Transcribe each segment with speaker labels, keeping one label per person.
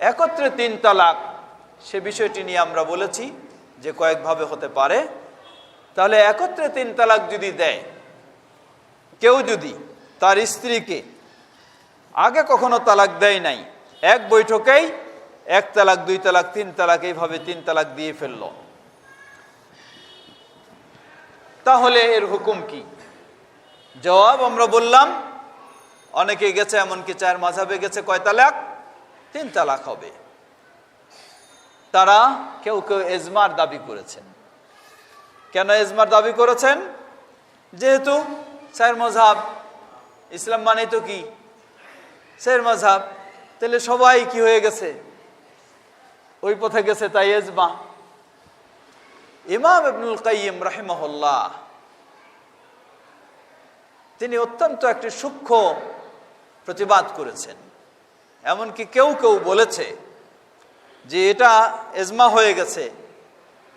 Speaker 1: একত্রে তিন তালাক, সে বিষয়টি নিয়ে আমরা বলেছি যে কয়েকভাবে হতে পারে। তাহলে একত্রে তিন তালাক যদি দেয়, কেউ যদি তার স্ত্রীকে আগে কখনো তালাক দেয় নাই, এক বৈঠকেই এক তালাক, দুই তালাক, তিন তালাক, এইভাবে তিন তালাক দিয়ে ফেলল। তাহলে এর হুকুম কি? জবাব আমরা বললাম, অনেকে গেছে, এমনকি চার মাঝাবে গেছে কয় তালাক? তিন তালাক হবে। তারা কেউ কেউ এজমার দাবি করেছেন। কেন এজমার দাবি করেছেন? যেহেতু চার মজাব ইসলাম মানে তো কি? চার মজাব তাহলে সবাই কি হয়ে গেছে? ওই পথে গেছে তাই এজমা। ইমাম ইবনুল কাইম রাহিমহল্লাহ, তিনি অত্যন্ত একটি সূক্ষ্ম প্রতিবাদ করেছেন। এমনকি কেউ কেউ বলেছে যে এটা এজমা হয়ে গেছে।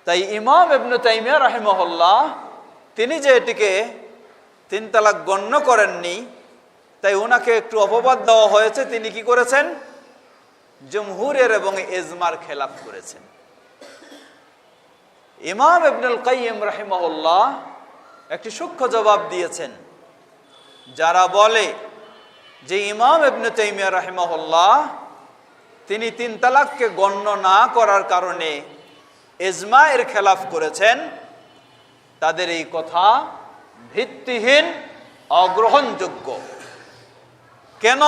Speaker 1: তাই ইমাম ইবনু তাইমিয়া রাহিমহল্লাহ তিনি যে এটিকে তিন তালাক গণ্য করেননি, তাই ওনাকে একটু অপবাদ দেওয়া হয়েছে। তিনি কি করেছেন? জমহুরের এবং এজমার খেলাফ করেছেন। ইমাম ইবনুল কাইম রাহিমহল্লাহ একটি সূক্ষ্ম জবাব দিয়েছেন। যারা বলে যে ইমাম ইবনু তাইমিয়া রাহিমহল্লাহ, তিনি তিন তালাককে গণ্য না করার কারণে এজমা এর খেলাফ করেছেন। তাদের এই কথা ভিত্তিহীন, অগ্রহণযোগ্য। কেন?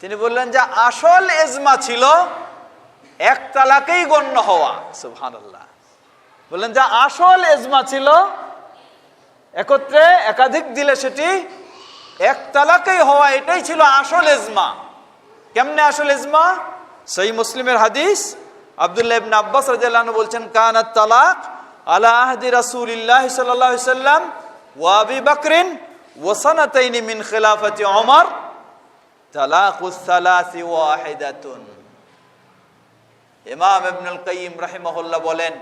Speaker 1: তিনি বললেন যে আসল এজমা ছিল এক তালাকেই গণ্য হওয়া। সুবহানাল্লাহ। বললেন যে আসল এজমা ছিল একত্রে একাধিক দিলে সেটি এক তালাকেই হওয়া এটাই ছিল আসল এজমা কেমনে আসল এজমা সই মুসলিমের হাদিস, আবদুল্লাহ ইবনে আব্বাস রাদিয়াল্লাহু বলছেন কানাত তালাক আলা আহদি রাসূলিল্লাহ সাল্লাল্লাহু আলাইহি সাল্লাম ওয়া আবি বকরিন ওয়া সানাতাইন মিন খিলাফাতি ওমর। তালাকুস সালাসি ওয়াহিদাতুন। ইমাম ইবনুল কাইয়িম রাহিমাহুল্লাহ বলেন,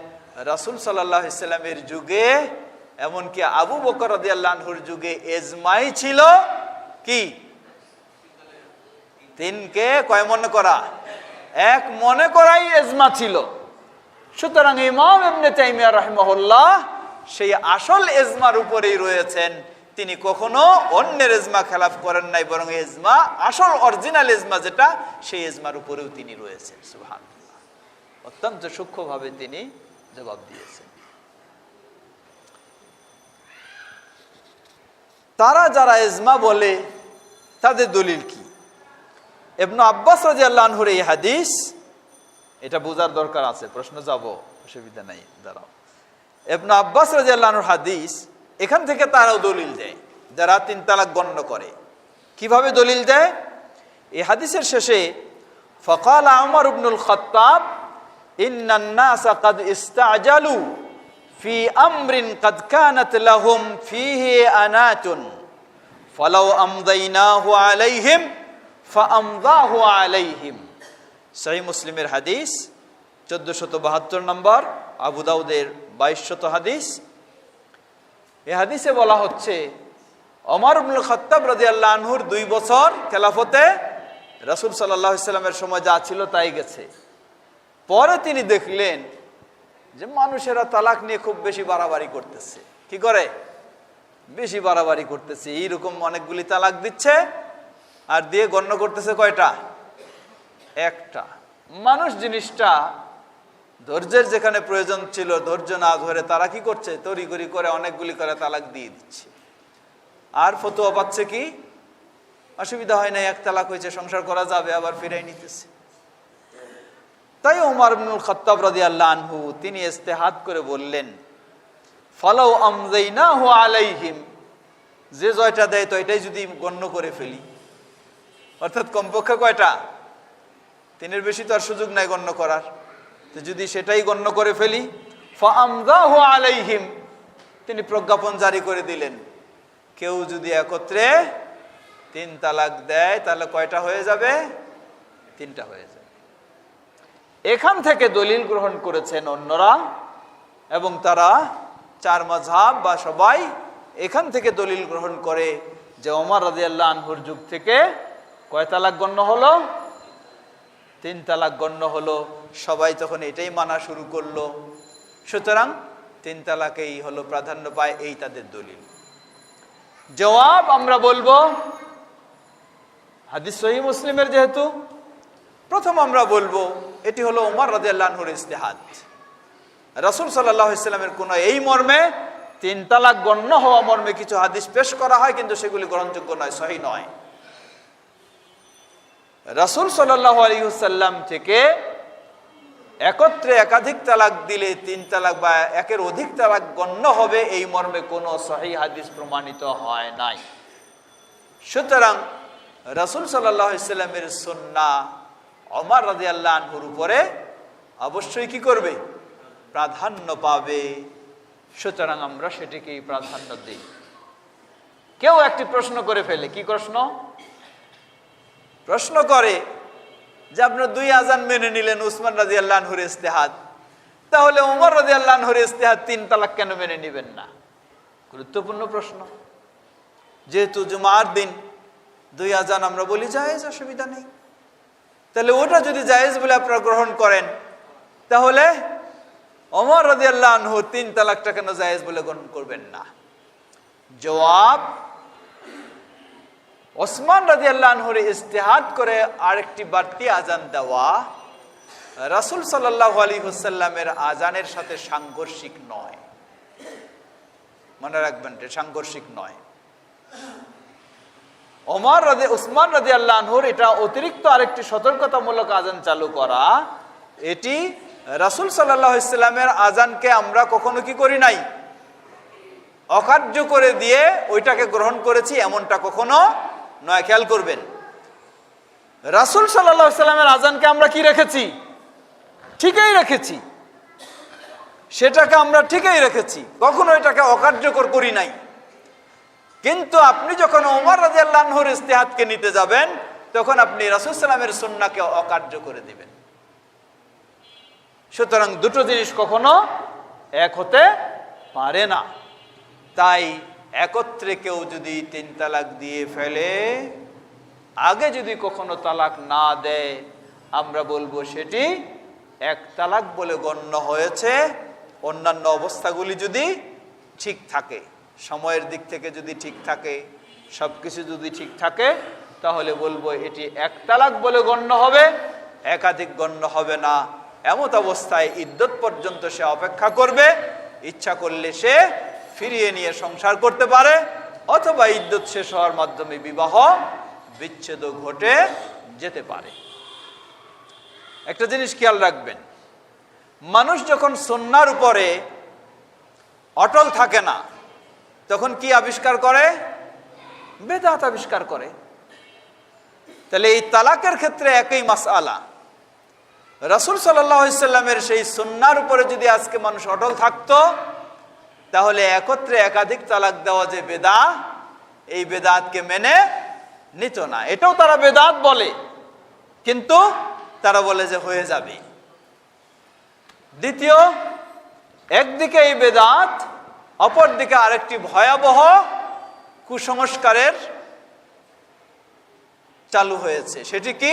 Speaker 1: রাসূল সাল্লাল্লাহু আলাইহি সাল্লামের যুগে এমনকি আবু বকর আনহুর যুগে এজমাই ছিল কি? তিনকে কয় মনে করা? এক মনে করাই এজমা ছিল। সুতরাং ইমাম এমনি তাইমিয়া রহমহল্লাহ সেই আসল এজমার উপরেই রয়েছেন। তিনি কখনো অন্যের এজমা খেলাফ করেন নাই, বরং এজমা, আসল, অরিজিনাল এজমা যেটা, সেই এজমার উপরেও তিনি রয়েছেন। সুহান অত্যন্ত সূক্ষ্মভাবে তিনি জবাব দিয়েছেন। তারা যারা এজমা বলে, তাদের দলিল কি? এবনু আব্বাস রাজি আল্লাহর এই হাদিস, এটা বোঝার দরকার আছে, প্রশ্ন যাব, অসুবিধা নাই, দাঁড়াও। এবনু আব্বাস রাজি আল্লাহর হাদিস, এখান থেকে তারাও দলিল দেয়, যারা তিন তালাক গণ্য করে। কীভাবে দলিল দেয়? এই হাদিসের শেষে, ফকাল আমর ইবনুল খত্তাব ইন্নান্নাসা কাদ ইস্তাজালু ফি আমরিন কাদ কানাত লাহুম ফিহি আনাতুন। ফালাউ আমদাইনাহু আলাইহিম ফামদাহু আলাইহিম। সহি মুসলিমের হাদিস চোদ্দশত বাহাত্তর নম্বর, আবু দাউদের বাইশশত হাদিস। এ হাদিসে বলা হচ্ছে অমর ইবনুল খত্তাব রাজি আল্লাহ দুই বছর খেলাফতে রসুল সাল্লাহ ইসলামের সময় যা ছিল তাই গেছে। পরে তিনি দেখলেন যে মানুষেরা তালাক নিয়ে খুব বেশি বাড়াবাড়ি করতেছে। কি করে? বেশি বাড়াবাড়ি করতেছে। এইরকম অনেকগুলি তালাক দিচ্ছে আর দিয়ে গণ্য করতেছে কয়টা? একটা। মানুষ জিনিসটা ধৈর্যের যেখানে প্রয়োজন ছিল, ধৈর্য না ধরে তারা কি করছে? তড়িগড়ি করে অনেকগুলি করে তালাক দিয়ে দিচ্ছে। আর ফতুয়া পাচ্ছে কি? অসুবিধা হয় না এক তালাক হয়েছে, সংসার করা যাবে, আবার ফিরাই নিতেছে। তাই ওমর ইবনুল খত্তাব রাদিয়াল্লাহু আনহু, তিনি ইস্তেহাদ করে বললেন ফলাও আমজাইনাহু আলাইহিম, যে জয়টা দেয় তো এটাই যদি গণ্য করে ফেলি। অর্থাৎ কমপক্ষে কয়টা? তিনের বেশি তো আর সুযোগ নাই গণ্য করার। তো যদি সেটাই গণ্য করে ফেলি ফামদাহু আলাইহিম তিনি প্রজ্ঞাপন জারি করে দিলেন। কেউ যদি একত্রে তিন তালাক দেয়, তাহলে কয়টা হয়ে যাবে? তিনটা হয়ে যাবে। এখান থেকে দলিল গ্রহণ করেছেন অন্যরা এবং তারা চার মাঝহাব বা সবাই এখান থেকে দলিল গ্রহণ করে যে ওমর রাজি আল্লাহ আনহুর যুগ থেকে কয় তালাক গণ্য হলো? তিন তালাক গণ্য হলো। সবাই তখন এটাই মানা শুরু করল। সুতরাং তিন তালাকেই হলো প্রাধান্য পায় এই তাদের দলিল। জবাব আমরা বলব, হাদিস সহি মুসলিমের যেহেতু, প্রথম আমরা বলব এটি হলো উমর রাজিয়াল্লাহুর ইস্তেহাদ রাসুল সাল্লাহ ইসলামের কোনো এই মর্মে তিন তালাক গণ্য হওয়া মর্মে কিছু হাদিস পেশ করা হয়, কিন্তু সেগুলি গ্রহণযোগ্য নয়, সহি নয়। রাসুল সাল্লাহ আলিউসাল্লাম থেকে একত্রে একাধিক তালাক দিলে তিন তালাক বা একের অধিক তালাক গণ্য হবে, এই মর্মে কোনো সহি হাদিস প্রমাণিত হয় নাই। সুতরাং রাসুল সাল্লাহ ইসলামের সন্না অমর রাজি আল্লাহর উপরে অবশ্যই কি করবে? প্রাধান্য পাবে। সুতরাং আমরা সেটিকেই প্রাধান্য দিই। কেউ একটি প্রশ্ন করে ফেলে, কি প্রশ্ন? প্রশ্ন করে যে আপনার দুই আজান মেনে নিলেন উসমান রাজি আল্লাহর ইস্তেহাদ তাহলে উমর রাজি আল্লাহর ইস্তেহাদ তিন তালাক কেন মেনে নেবেন না? গুরুত্বপূর্ণ প্রশ্ন। যেহেতু জুমার দিন দুই আজান আমরা বলি জায়েজ, অসুবিধা নেই। তাহলে ওটা যদি জায়েজ বলে আপনারা গ্রহণ করেন, তাহলে অমর রাজি আল্লাহ তিন তালাকটা কেন জায়েজ বলে গ্রহণ করবেন না। জবাব, ওসমান রাজি আল্লাহরে ইস্তেহাদ করে আরেকটি বাড়তি আজান দেওয়া, রাসুল সাল্লাহ আলী হুসাল্লামের আজানের সাথে সাংঘর্ষিক নয়। মনে রাখবেন সাংঘর্ষিক নয়। ওমর রাজে উসমান রাজি আল্লাহর এটা অতিরিক্ত আরেকটি সতর্কতামূলক আজান চালু করা। এটি রাসুল সাল্লাহ ইসলামের আজানকে আমরা কখনো কি করি নাই? অকার্য করে দিয়ে ওইটাকে গ্রহণ করেছি এমনটা কখনো নয়, খেয়াল করবেন। রাসুল সাল্লাহ সাল্লামের আজানকে আমরা কি রেখেছি? ঠিকই রেখেছি। সেটাকে আমরা ঠিকই রেখেছি। কখনো এটাকে অকার্যকর করি নাই। কিন্তু আপনি যখন ওমর রাজি আল্লাহর ইস্তেহাদকে নিতে যাবেন, তখন আপনি রাসুল সাল্লামের সন্নাকে অকার্য করে দিবেন। সুতরাং দুটো জিনিস কখনো এক হতে পারে না। তাই একত্রে কেউ যদি তিন তালাক দিয়ে ফেলে, আগে যদি কখনো তালাক না দেয়, আমরা বলব সেটি এক তালাক বলে গণ্য হয়েছে। অন্যান্য অবস্থাগুলি যদি ঠিক থাকে। সময়ের দিক থেকে যদি ঠিক থাকে, সব কিছু যদি ঠিক থাকে, তাহলে বলব এটি এক তালাক বলে গণ্য হবে, একাধিক গণ্য হবে না। এমত অবস্থায় ইদ্যত পর্যন্ত সে অপেক্ষা করবে, ইচ্ছা করলে সে ফিরিয়ে নিয়ে সংসার করতে পারে, অথবা ইদ্যুৎ শেষ হওয়ার মাধ্যমে বিবাহ বিচ্ছেদ ঘটে যেতে পারে। একটা জিনিস খেয়াল রাখবেন, মানুষ যখন সন্ন্যার উপরে অটল থাকে না তখন কি আবিষ্কার করে? বেদাত আবিষ্কার করে। তাহলে এই তালাকের ক্ষেত্রে একই মাস আলা রাসুল সাল্লামের সেই সন্ন্যার উপরে যদি আজকে মানুষ অটল থাকতো, তাহলে একত্রে একাধিক তালাক দেওয়া যে বেদা, এই বেদাতকে মেনে নিত না। এটাও তারা বেদাত বলে, কিন্তু তারা বলে যে হয়ে যাবে। দ্বিতীয়, একদিকে এই বেদাত অপরদিকে আরেকটি ভয়াবহ কুসংস্কারের চালু হয়েছে। সেটি কি?